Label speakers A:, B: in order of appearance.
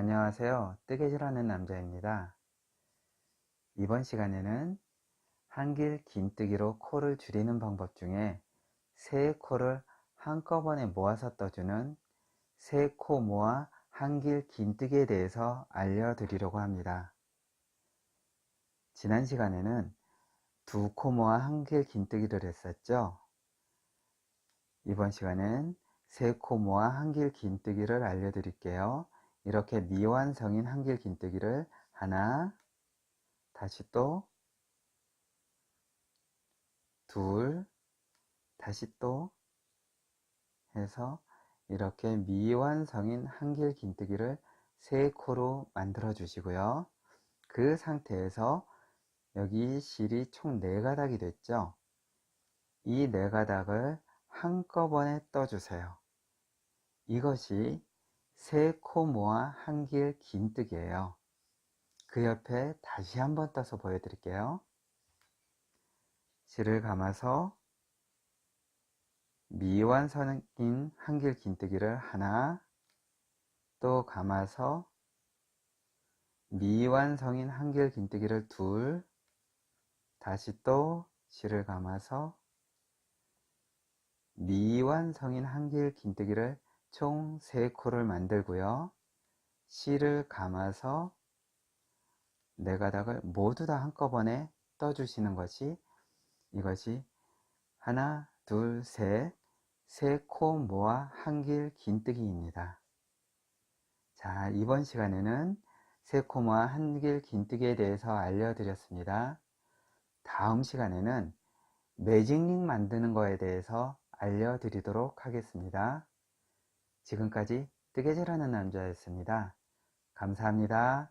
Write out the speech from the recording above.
A: 안녕하세요. 뜨개 질하는 남자입니다. 이번 시간에는 한길 긴뜨기로 코를 줄이는 방법 중에 세 코를 한꺼번에 모아서 떠주는 세 코 모아 한길 긴뜨기에 대해서 알려드리려고 합니다. 지난 시간에는 두 코 모아 한길 긴뜨기를 했었죠. 이번 시간엔 세 코 모아 한길 긴뜨기를 알려드릴게요. 이렇게 미완성인 한길 긴뜨기를 하나, 다시 또, 둘, 다시 또 해서 이렇게 미완성인 한길 긴뜨기를 세 코로 만들어 주시고요. 그 상태에서 여기 실이 총 4가닥이 됐죠? 이 4가닥을 한꺼번에 떠주세요. 이것이 세 코 모아 한길 긴뜨기예요. 그 옆에 다시 한번 떠서 보여드릴게요. 실을 감아서 미완성인 한길 긴뜨기를 하나 또 감아서 미완성인 한길 긴뜨기를 둘 다시 또 실을 감아서 미완성인 한길 긴뜨기를 총 3코를 만들고요. 실을 감아서 네 가닥을 모두 다 한꺼번에 떠주시는 것이 이것이 하나, 둘, 셋, 세 코 모아 한길 긴뜨기입니다. 자, 이번 시간에는 세 코 모아 한길 긴뜨기에 대해서 알려드렸습니다. 다음 시간에는 매직링 만드는 거에 대해서 알려드리도록 하겠습니다. 지금까지 뜨개질하는 남자였습니다. 감사합니다.